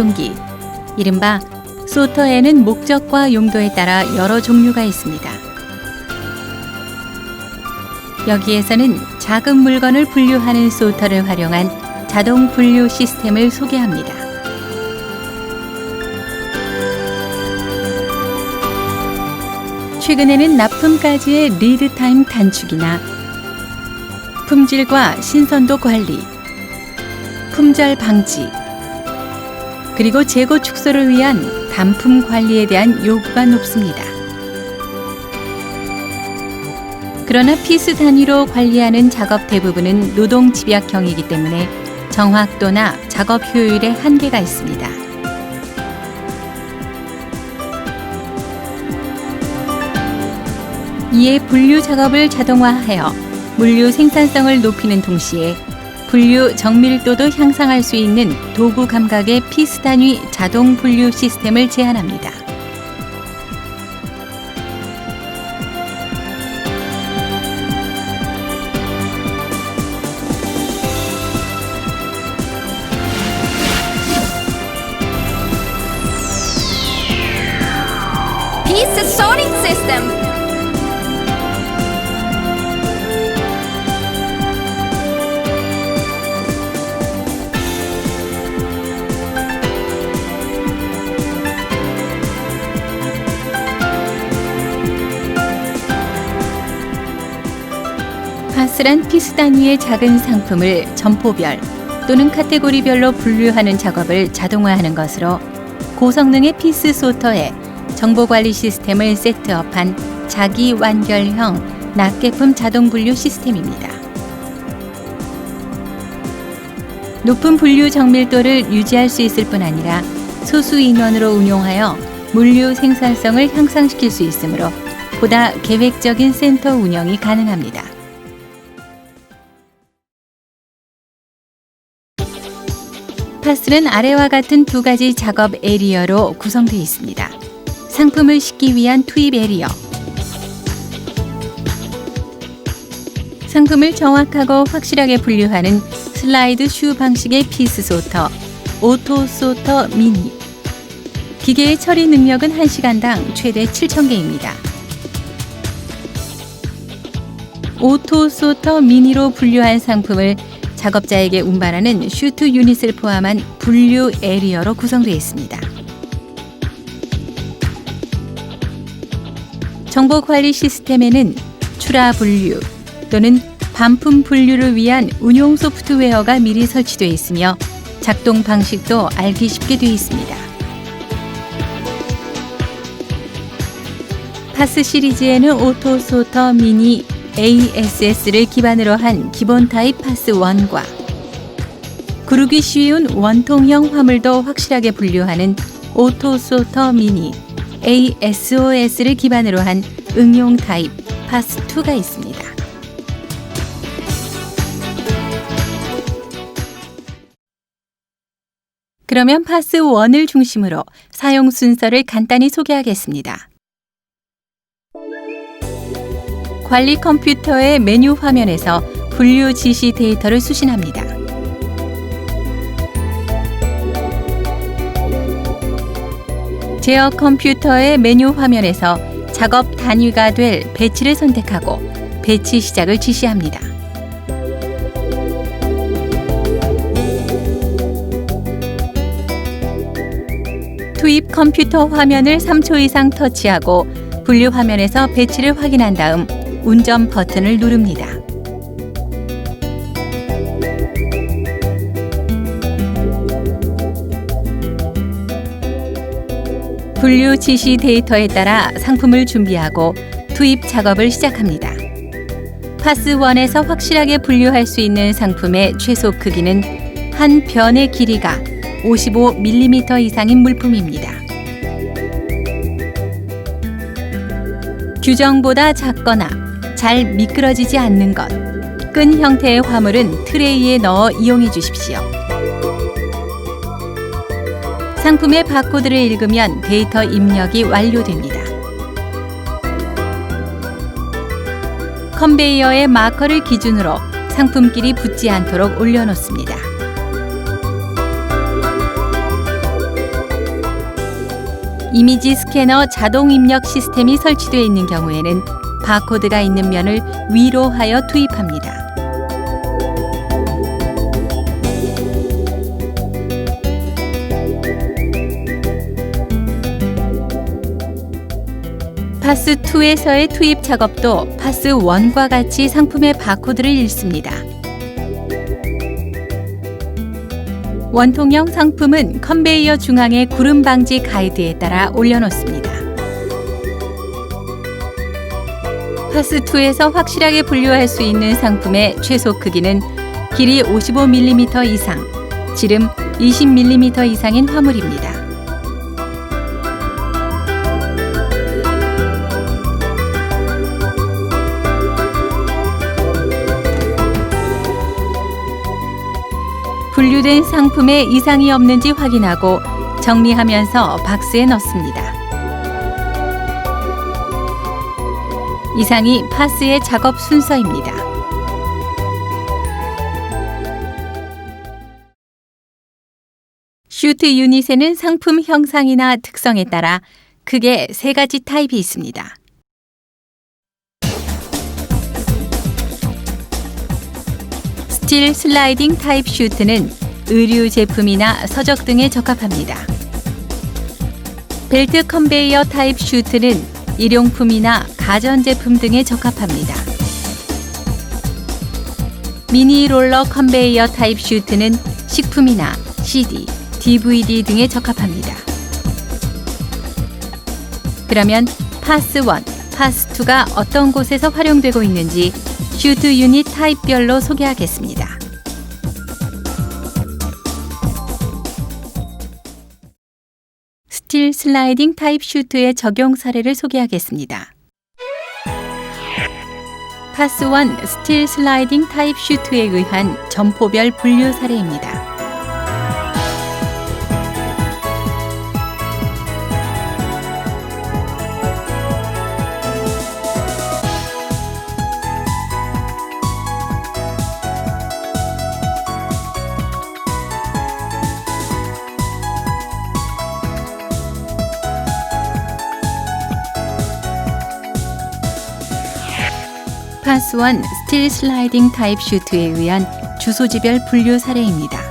반송기, 이른바 소터에는 목적과 용도에 따라 여러 종류가 있습니다. 여기에서는 작은 물건을 분류하는 소터를 활용한 자동 분류 시스템을 소개합니다. 최근에는 납품까지의 리드 타임 단축이나 품질과 신선도 관리, 품절 방지, 그리고 재고 축소를 위한 단품 관리에 대한 요구가 높습니다. 그러나 피스 단위로 관리하는 작업 대부분은 노동 집약형이기 때문에 정확도나 작업 효율에 한계가 있습니다. 이에 분류 작업을 자동화하여 물류 생산성을 높이는 동시에 분류 정밀도도 향상할 수 있는 도구 감각의 피스 단위 자동 분류 시스템을 제안합니다. 파스란 피스 단위의 작은 상품을 점포별 또는 카테고리별로 분류하는 작업을 자동화하는 것으로 고성능의 피스 소터에 정보 관리 시스템을 세트업한 자기 완결형 낱개품 자동 분류 시스템입니다. 높은 분류 정밀도를 유지할 수 있을 뿐 아니라 소수 인원으로 운용하여 물류 생산성을 향상시킬 수 있으므로 보다 계획적인 센터 운영이 가능합니다. 파스는 아래와 같은 두 가지 작업 에리어로 구성되어 있습니다. 상품을 싣기 위한 투입 에리어. 상품을 정확하고 확실하게 분류하는 슬라이드 슈 방식의 피스 소터, 오토 소터 미니. 기계의 처리 능력은 1시간당 최대 7,000개입니다. 오토 소터 미니로 분류한 상품을 작업자에게 운반하는 슈트 유닛을 포함한 분류 에리어로 구성되어 있습니다. 정보 관리 시스템에는 출하 분류 또는 반품 분류를 위한 운용 소프트웨어가 미리 설치되어 있으며 작동 방식도 알기 쉽게 되어 있습니다. 파스 시리즈에는 오토소터 미니 ASS를 기반으로 한 기본 타입 파스 1과 구르기 쉬운 원통형 화물도 확실하게 분류하는 오토소터 미니 ASOS를 기반으로 한 응용 타입 파스 2가 있습니다. 그러면 파스 1을 중심으로 사용 순서를 간단히 소개하겠습니다. 관리 컴퓨터의 메뉴 화면에서 분류 지시 데이터를 수신합니다. 제어 컴퓨터의 메뉴 화면에서 작업 단위가 될 배치를 선택하고 배치 시작을 지시합니다. 투입 컴퓨터 화면을 3초 이상 터치하고 분류 화면에서 배치를 확인한 다음 운전 버튼을 누릅니다. 분류 지시 데이터에 따라 상품을 준비하고 투입 작업을 시작합니다. 파스 1에서 확실하게 분류할 수 있는 상품의 최소 크기는 한 변의 길이가 55mm 이상인 물품입니다. 규정보다 작거나 잘 미끄러지지 않는 것, 끈 형태의 화물은 트레이에 넣어 이용해 주십시오. 상품의 바코드를 읽으면 데이터 입력이 완료됩니다. 컨베이어의 마커를 기준으로 상품끼리 붙지 않도록 올려놓습니다. 이미지 스캐너 자동 입력 시스템이 설치되어 있는 경우에는 바코드가 있는 면을 위로 하여 투입합니다. 파스 2에서의 투입 작업도 파스 1과 같이 상품의 바코드를 읽습니다. 원통형 상품은 컨베이어 중앙의 구름 방지 가이드에 따라 올려놓습니다. 파스 2에서 확실하게 분류할 수 있는 상품의 최소 크기는 길이 55mm 이상, 지름 20mm 이상인 화물입니다. 분류된 상품에 이상이 없는지 확인하고 정리하면서 박스에 넣습니다. 이상이 파스의 작업 순서입니다. 슈트 유닛에는 상품 형상이나 특성에 따라 크게 세 가지 타입이 있습니다. 스틸 슬라이딩 타입 슈트는 의류 제품이나 서적 등에 적합합니다. 벨트 컨베이어 타입 슈트는 일용품이나 가전제품 등에 적합합니다. 미니 롤러 컨베이어 타입 슈트는 식품이나 CD, DVD 등에 적합합니다. 그러면 파스 1, 파스 2가 어떤 곳에서 활용되고 있는지 슈트 유닛 타입별로 소개하겠습니다. 스틸 슬라이딩 타입 슈트의 적용 사례를 소개하겠습니다. 파스 1 스틸 슬라이딩 타입 슈트에 의한 점포별 분류 사례입니다. 1 스틸 슬라이딩 타입 슈트에 의한 주소지별 분류 사례입니다.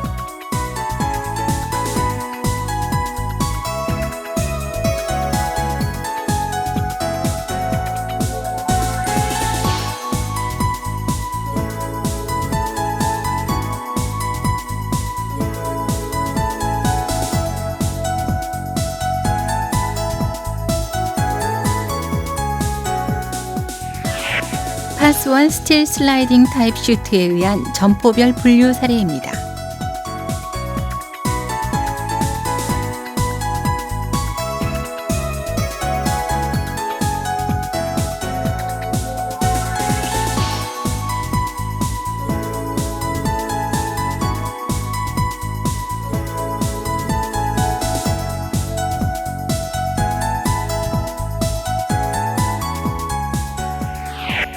파스 1 스틸 슬라이딩 타입 슈트에 의한 점포별 분류 사례입니다.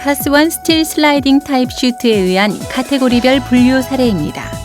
파스 1 스틸 슬라이딩 타입 슈트에 의한 카테고리별 분류 사례입니다.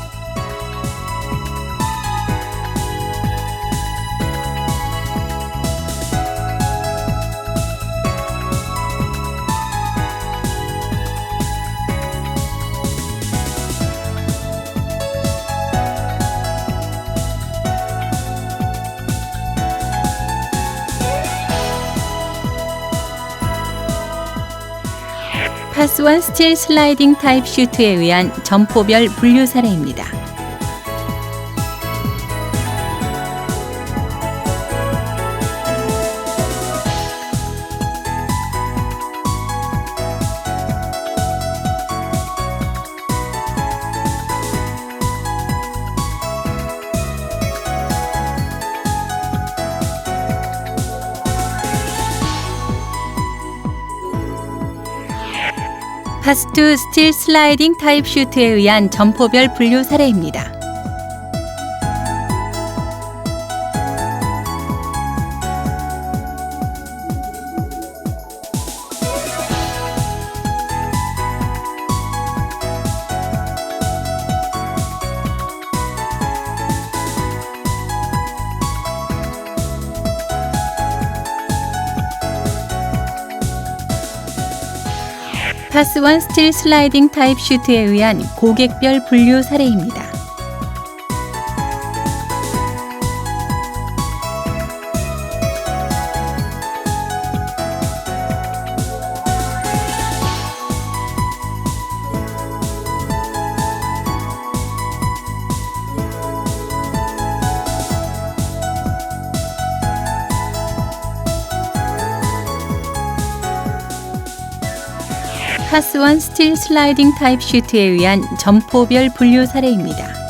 파스 1 스틸 슬라이딩 타입 슈트에 의한 점포별 분류 사례입니다. 파스2 스틸 슬라이딩 타입 슈트에 의한 점포별 분류 사례입니다. 파스 1 스틸 슬라이딩 타입 슈트에 의한 고객별 분류 사례입니다. 파스 1 스틸 슬라이딩 타입 슈트에 의한 점포별 분류 사례입니다.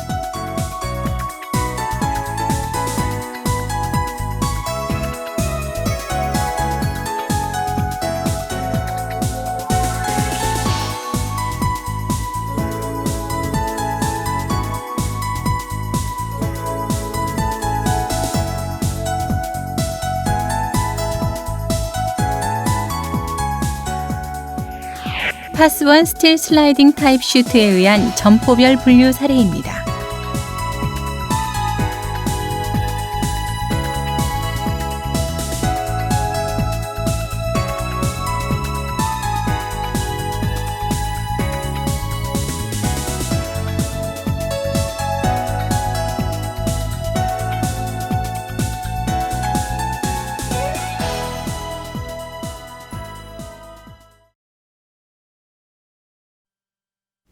파스 1 스틸 슬라이딩 타입 슈트에 의한 점포별 분류 사례입니다.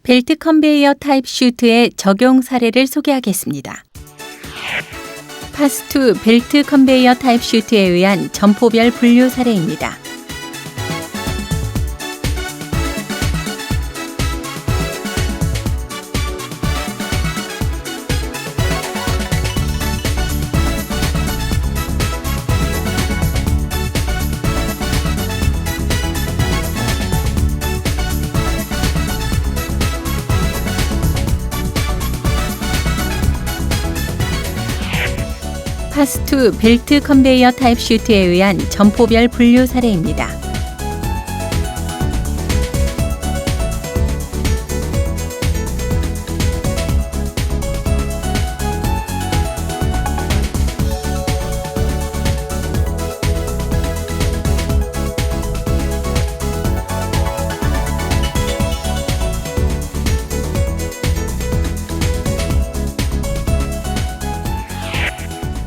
벨트 컨베이어 타입 슈트의 적용 사례를 소개하겠습니다. 파스2 벨트 컨베이어 타입 슈트에 의한 점포별 분류 사례입니다. 파스2 벨트 컨베이어 타입 슈트에 의한 점포별 분류 사례입니다.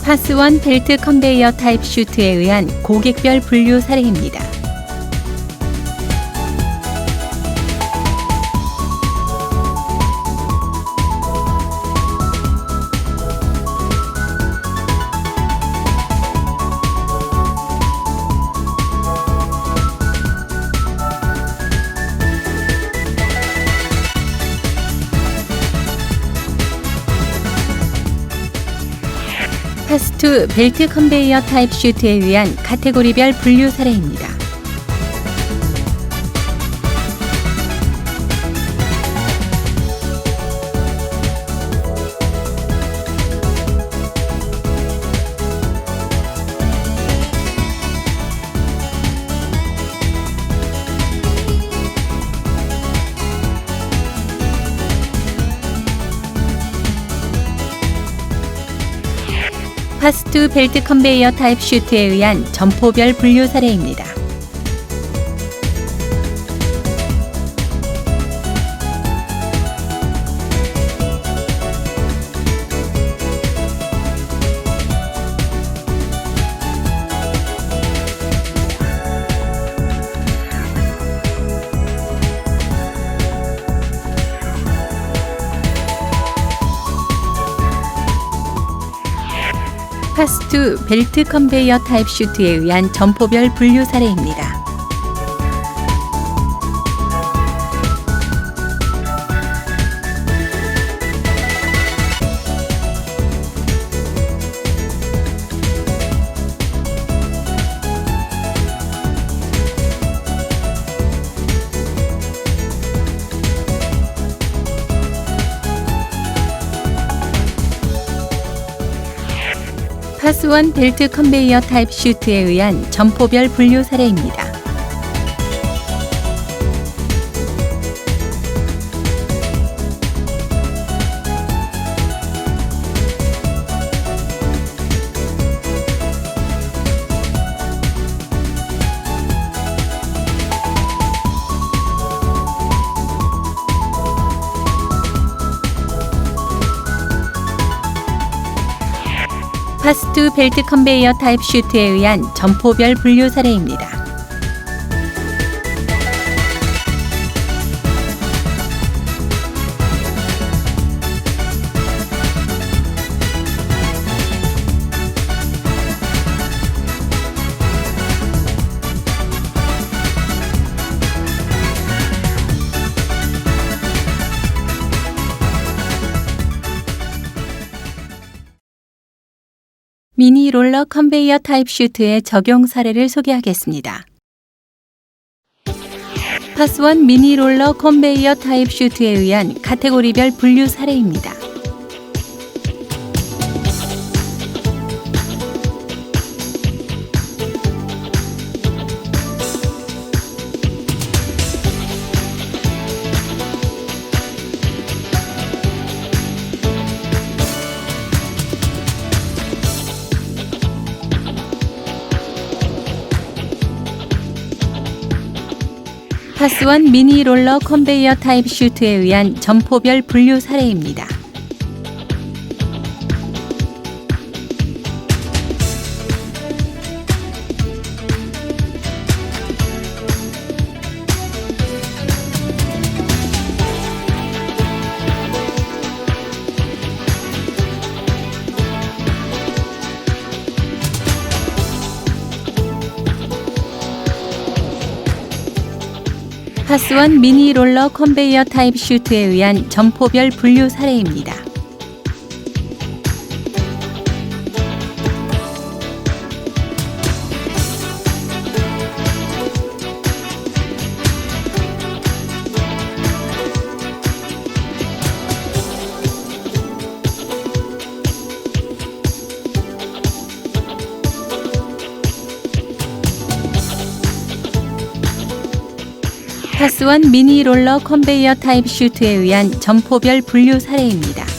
파스 1 벨트 컨베이어 타입 슈트에 의한 고객별 분류 사례입니다. 파스2 벨트 컨베이어 타입 슈트에 의한 카테고리별 분류 사례입니다. 파스2 벨트 컨베이어 타입 슈트에 의한 점포별 분류 사례입니다. 파스2 벨트 컨베이어 타입 슈트에 의한 점포별 분류 사례입니다. 파스1 벨트 컨베이어 타입 슈트에 의한 점포별 분류 사례입니다. 벨트 컨베이어 타입 슈트에 의한 점포별 분류 사례입니다. 미니 롤러 컨베이어 타입 슈트의 적용 사례를 소개하겠습니다. 파스1 미니 롤러 컨베이어 타입 슈트에 의한 카테고리별 분류 사례입니다. 파스1 미니 롤러 컨베이어 타입 슈트에 의한 점포별 분류 사례입니다. 파스1 미니 롤러 컨베이어 타입 슈트에 의한 점포별 분류 사례입니다. 파스1 미니 롤러 컨베이어 타입 슈트에 의한 점포별 분류 사례입니다.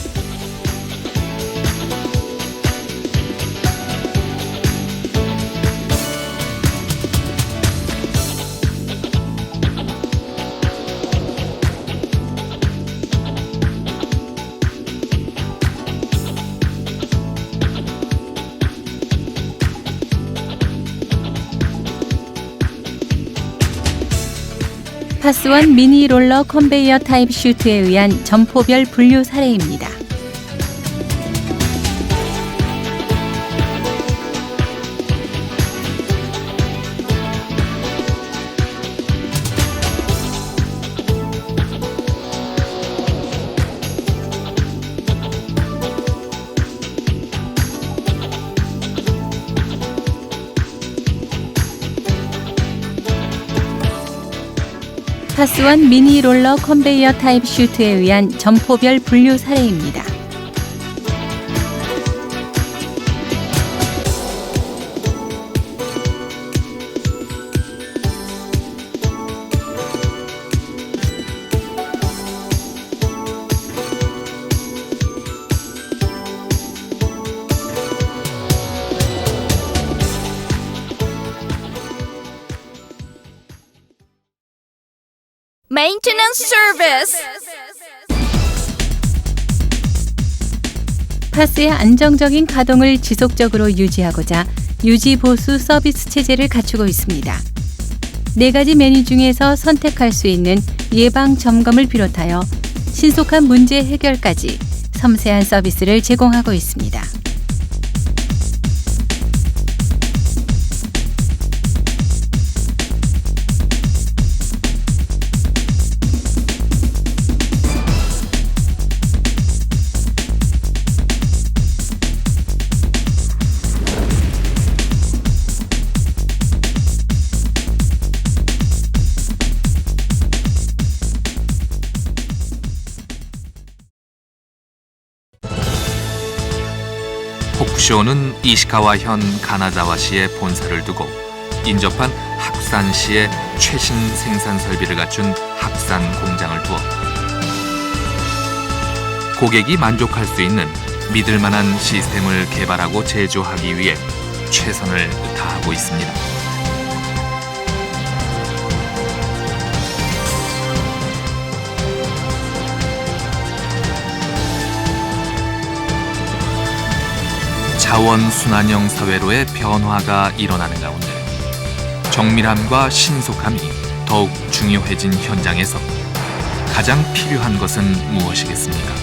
파스1 미니 롤러 컨베이어 타입 슈트에 의한 점포별 분류 사례입니다. 파스1 미니 롤러 컨베이어 타입 슈트에 의한 점포별 분류 사례입니다. Maintenance service. 파스의 안정적인 가동을 지속적으로 유지하고자 유지 보수 서비스 체제를 갖추고 있습니다. 네 가지 메뉴 중에서 선택할 수 있는 예방 점검을 비롯하여 신속한 문제 해결까지 섬세한 서비스를 제공하고 있습니다. 쇼는 이시카와현 가나자와시에 본사를 두고 인접한 학산시에 최신 생산 설비를 갖춘 학산 공장을 두어 고객이 만족할 수 있는 믿을 만한 시스템을 개발하고 제조하기 위해 최선을 다하고 있습니다. 자원 순환형 사회로의 변화가 일어나는 가운데 정밀함과 신속함이 더욱 중요해진 현장에서 가장 필요한 것은 무엇이겠습니까?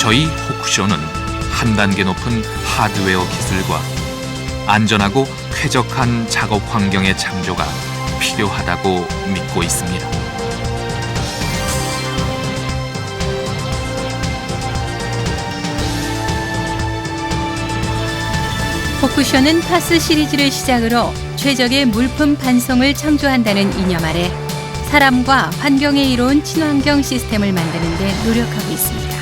저희 호크쇼는 한 단계 높은 하드웨어 기술과 안전하고 쾌적한 작업 환경의 창조가 필요하다고 믿고 있습니다. 포쿠쇼는 파스 시리즈를 시작으로 최적의 물품 반송을 창조한다는 이념 아래 사람과 환경에 이로운 친환경 시스템을 만드는 데 노력하고 있습니다.